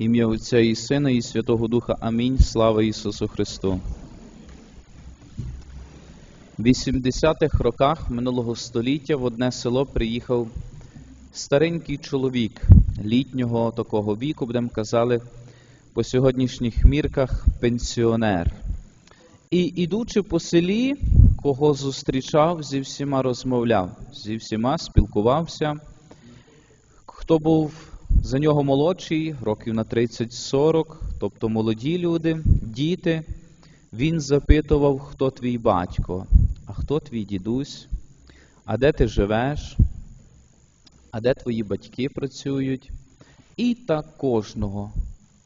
Ім'я Отця і Сина, і Святого Духа. Амінь. Слава Ісусу Христу. В 80-х роках минулого століття в одне село приїхав старенький чоловік літнього такого віку, будемо казали, по сьогоднішніх мірках пенсіонер. І ідучи по селі, кого зустрічав, зі всіма розмовляв, зі всіма спілкувався. Хто був за нього молодший, років на 30-40, тобто молоді люди, діти, він запитував, хто твій батько, а хто твій дідусь, а де ти живеш, а де твої батьки працюють. І так кожного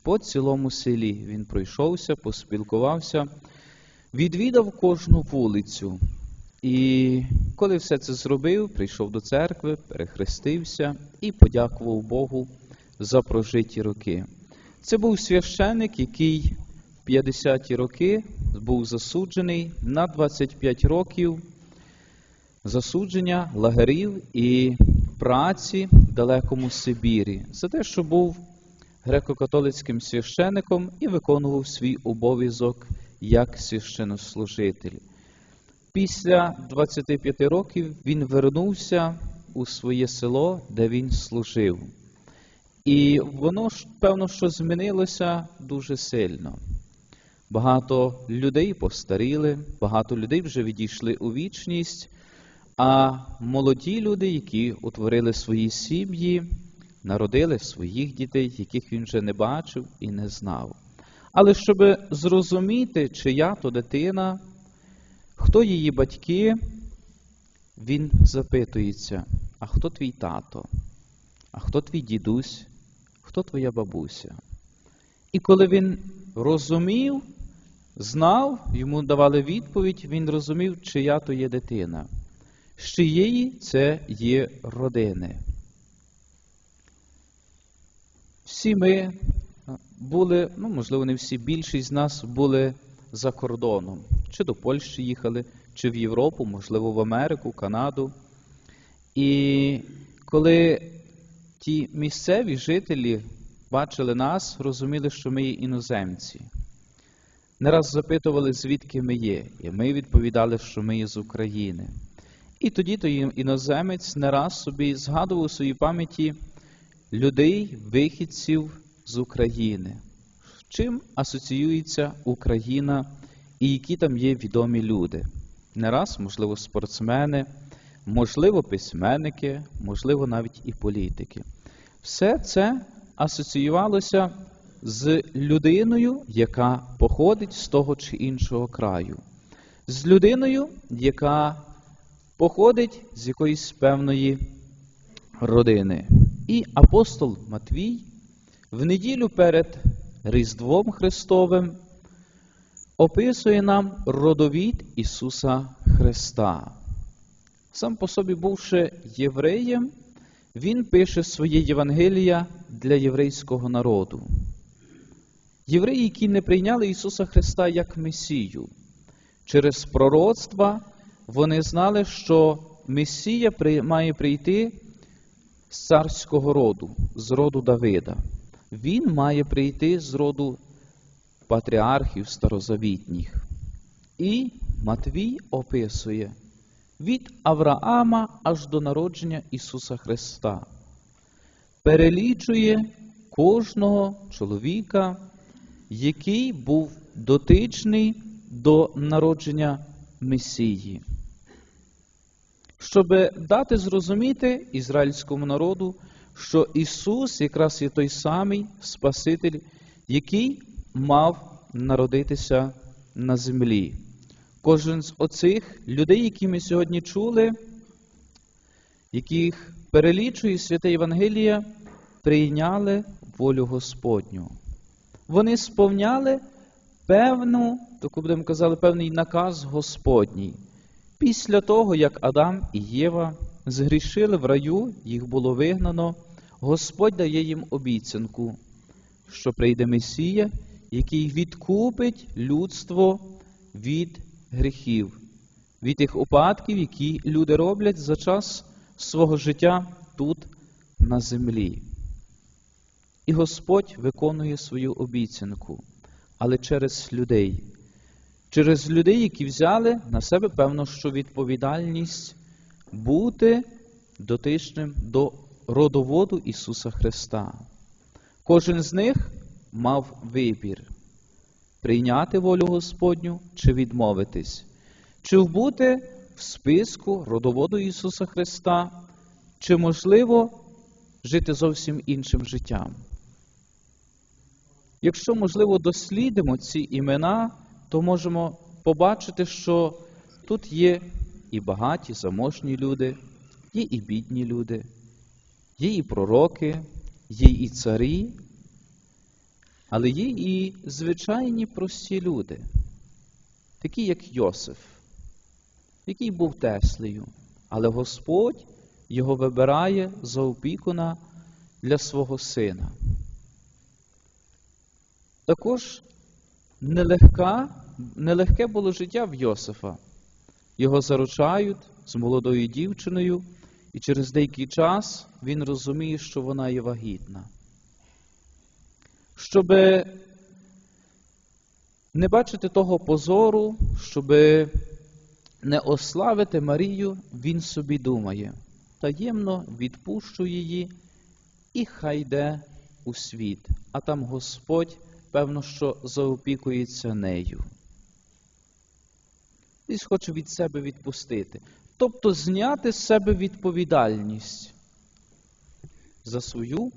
по цілому селі він пройшовся, поспілкувався, відвідав кожну вулицю. І коли все це зробив, прийшов до церкви, перехрестився і подякував Богу за прожиті роки. Це був священик, який в 50-ті роки був засуджений на 25 років засудження лагерів і праці в далекому Сибірі за те, що був греко-католицьким священиком і виконував свій обов'язок як священнослужитель. Після 25 років він вернувся у своє село, де він служив. І воно ж, певно, що змінилося дуже сильно. Багато людей постаріли, багато людей вже відійшли у вічність, а молоді люди, які утворили свої сім'ї, народили своїх дітей, яких він вже не бачив і не знав. Але щоб зрозуміти, чия то дитина, хто її батьки, він запитується, а хто твій тато, а хто твій дідусь, хто твоя бабуся? І коли він розумів, знав, йому давали відповідь, він розумів, чия то є дитина, з чиєї це є родини. Всі ми були, ну, можливо, не всі, більшість з нас були за кордоном. Чи до Польщі їхали, чи в Європу, можливо, в Америку, Канаду. І коли ті місцеві жителі бачили нас, розуміли, що ми є іноземці. Не раз запитували, звідки ми є, і ми відповідали, що ми є з України. І тоді той іноземець не раз собі згадував у своїй пам'яті людей, вихідців з України. Чим асоціюється Україна і які там є відомі люди? Не раз, можливо, спортсмени, можливо, письменники, можливо, навіть і політики. Все це асоціювалося з людиною, яка походить з того чи іншого краю, з людиною, яка походить з якоїсь певної родини. І апостол Матвій в неділю перед Різдвом Христовим описує нам родовід Ісуса Христа. Сам по собі, бувши євреєм, він пише своє Євангелія для єврейського народу. Євреї, які не прийняли Ісуса Христа як Месію, через пророцтва вони знали, що Месія має прийти з царського роду, з роду Давида. Він має прийти з роду патріархів старозавітніх. І Матвій описує від Авраама аж до народження Ісуса Христа. Перелічує кожного чоловіка, який був дотичний до народження Месії. Щоб дати зрозуміти ізраїльському народу, що Ісус якраз є той самий Спаситель, який мав народитися на землі. Кожен з оцих людей, які ми сьогодні чули, яких перелічує святе Євангелія, прийняли волю Господню. Вони сповняли певну, таку будемо казати, певний наказ Господній. Після того, як Адам і Єва згрішили в раю, їх було вигнано, Господь дає їм обіцянку, що прийде Месія, який відкупить людство від гріхів, від тих упадків, які люди роблять за час свого життя тут, на землі. І Господь виконує свою обіцянку, але через людей, через людей, які взяли на себе певно, що відповідальність бути дотичним до родоводу Ісуса Христа. Кожен з них мав вибір прийняти волю Господню чи відмовитись, чи вбути в списку родоводу Ісуса Христа, чи можливо жити зовсім іншим життям. Якщо, можливо, дослідимо ці імена, то можемо побачити, що тут є і багаті, заможні люди, є і бідні люди, є і пророки, є і царі, але є і звичайні прості люди, такі як Йосиф, який був Теслею, але Господь його вибирає за опікуна для свого сина. Також нелегка, нелегке було життя в Йосифа. Його заручають з молодою дівчиною, і через деякий час він розуміє, що вона є вагітна. Щоб не бачити того позору, щоб не ославити Марію, він собі думає, таємно відпущу її, і хай йде у світ, а там Господь, певно, що заопікується нею. Він хоче від себе відпустити. Тобто зняти з себе відповідальність за свою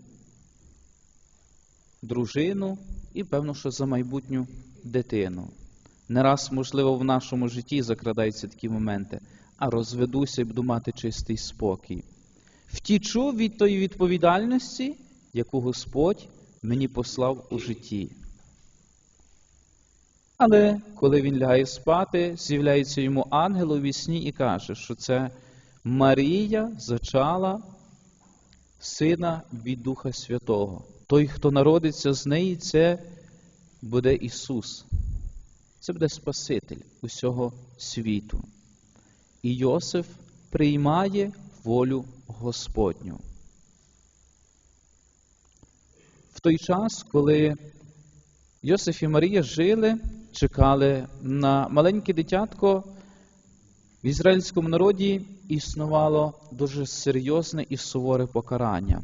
дружину і, певно, що за майбутню дитину. Не раз, можливо, в нашому житті закрадаються такі моменти, а розведуся і буду мати чистий спокій. Втічу від тої відповідальності, яку Господь мені послав у житті. Але коли він лягає спати, з'являється йому ангел у вісні і каже, що це Марія зачала сина від Духа Святого. Той, хто народиться з неї, це буде Ісус. Це буде Спаситель усього світу. І Йосиф приймає волю Господню. В той час, коли Йосиф і Марія жили, чекали на маленьке дитятко, в ізраїльському народі існувало дуже серйозне і суворе покарання,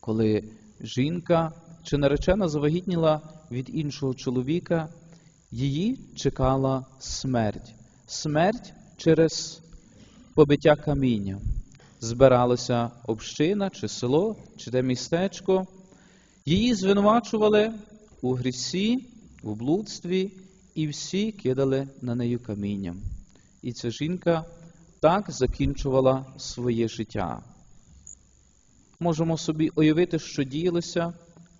коли жінка чи наречена завагітніла від іншого чоловіка, її чекала смерть. Смерть через побиття каміння. Збиралася община, чи село, чи те містечко. Її звинувачували у грісі, у блудстві, і всі кидали на неї камінням. І ця жінка так закінчувала своє життя. Можемо собі уявити, що діялося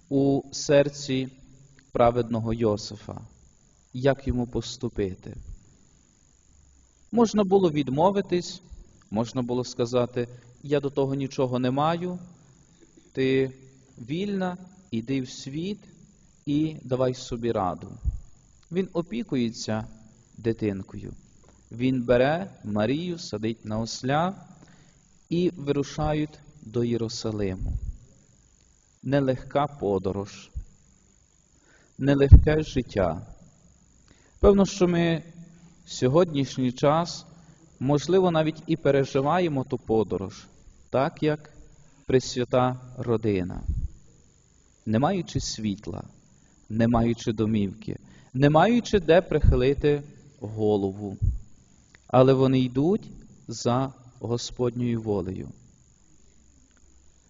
у серці праведного Йосифа, як йому поступити. Можна було відмовитись, можна було сказати, я до того нічого не маю, ти вільна, іди в світ і давай собі раду. Він опікується дитинкою. Він бере Марію, садить на осля і вирушають до Єрусалиму. Нелегка подорож, нелегке життя. Певно, що ми в сьогоднішній час, можливо, навіть і переживаємо ту подорож, так як Пресвята родина, не маючи світла, не маючи домівки, не маючи де прихилити голову. Але вони йдуть за Господньою волею.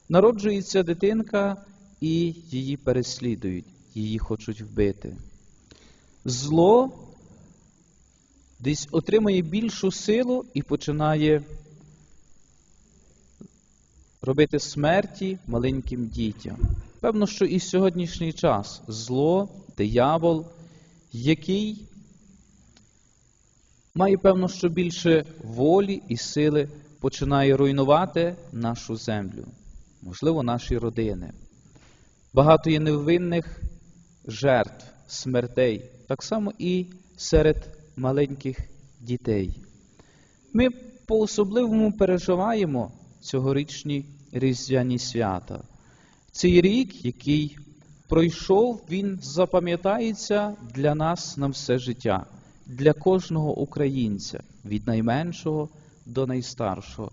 Народжується дитинка і її переслідують, її хочуть вбити. Зло десь отримує більшу силу і починає робити смерті маленьким дітям. Певно, що і сьогоднішній час зло, диявол, який має, певно, що більше волі і сили починає руйнувати нашу землю, можливо, наші родини. Багато є невинних жертв, смертей, так само і серед маленьких дітей. Ми по-особливому переживаємо цьогорічні різдвяні свята. Цей рік, який пройшов, він запам'ятається для нас на все життя, для кожного українця, від найменшого до найстаршого.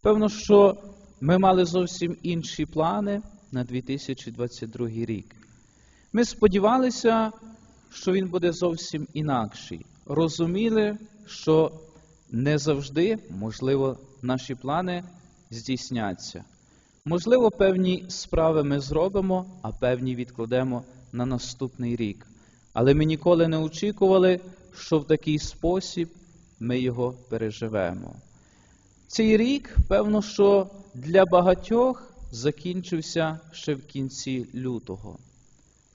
Певно, що ми мали зовсім інші плани на 2022 рік. Ми сподівалися, що він буде зовсім інакший. Розуміли, що не завжди, можливо, наші плани здійсняться. Можливо, певні справи ми зробимо, а певні відкладемо на наступний рік. Але ми ніколи не очікували, що в такий спосіб ми його переживемо. Цей рік, певно, що для багатьох закінчився ще в кінці лютого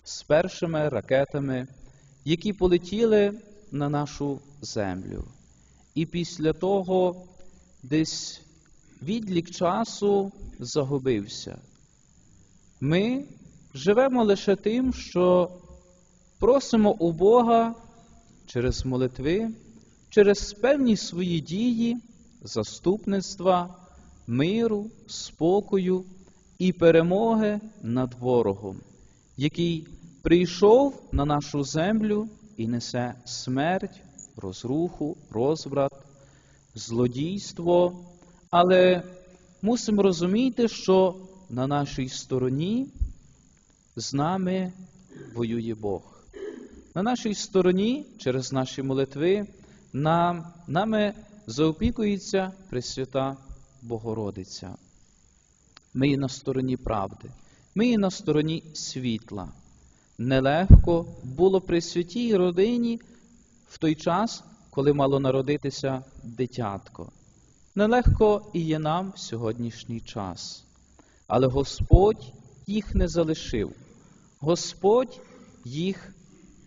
з першими ракетами, які полетіли на нашу землю. І після того десь відлік часу загубився. Ми живемо лише тим, що просимо у Бога через молитви, через певні свої дії, заступництва, миру, спокою і перемоги над ворогом, який прийшов на нашу землю і несе смерть, розруху, розбрат, злодійство. Але мусимо розуміти, що на нашій стороні з нами воює Бог. На нашій стороні, через наші молитви, нам, нами заопікується Пресвята Богородиця. Ми є на стороні правди, ми є на стороні світла. Нелегко було при святій родині в той час, коли мало народитися дитятко. Нелегко і є нам в сьогоднішній час. Але Господь їх не залишив, Господь їх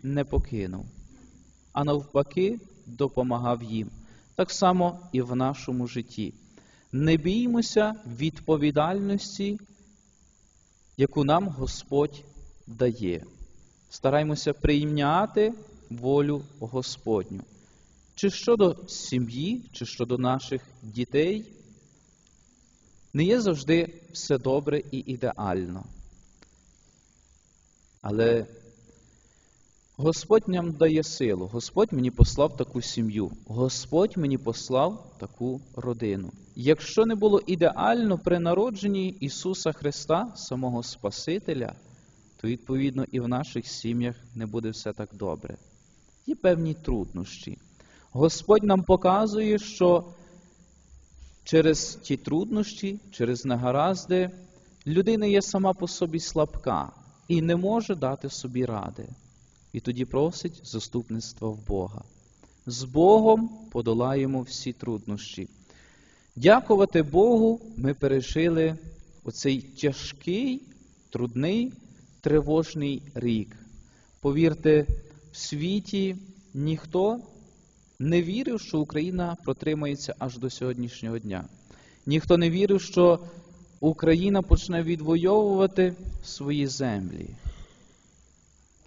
не покинув, а навпаки, допомагав їм. Так само і в нашому житті. Не біймося відповідальності, яку нам Господь дає. Стараймося прийняти волю Господню. Чи щодо сім'ї, чи щодо наших дітей, не є завжди все добре і ідеально. Але Господь нам дає силу, Господь мені послав таку сім'ю, Господь мені послав таку родину. Якщо не було ідеально при народженні Ісуса Христа, самого Спасителя, то відповідно і в наших сім'ях не буде все так добре. Є певні труднощі. Господь нам показує, що через ті труднощі, через негаразди, людина є сама по собі слабка і не може дати собі ради. І тоді просить заступництва в Бога. З Богом подолаємо всі труднощі. Дякувати Богу, ми пережили оцей тяжкий, трудний, тривожний рік. Повірте, в світі ніхто не вірив, що Україна протримається аж до сьогоднішнього дня. Ніхто не вірив, що Україна почне відвоювати свої землі.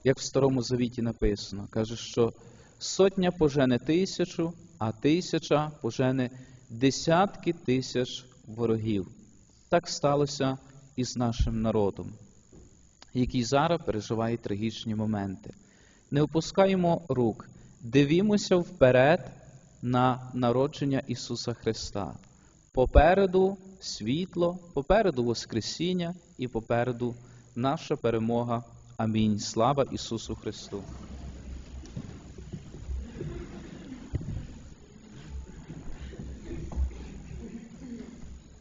Як в Старому Завіті написано, каже, що сотня пожене тисячу, а тисяча пожене десятки тисяч ворогів. Так сталося і з нашим народом, який зараз переживає трагічні моменти. Не опускаємо рук, дивімося вперед на народження Ісуса Христа. Попереду світло, попереду Воскресіння і попереду наша перемога. Амінь. Слава Ісусу Христу!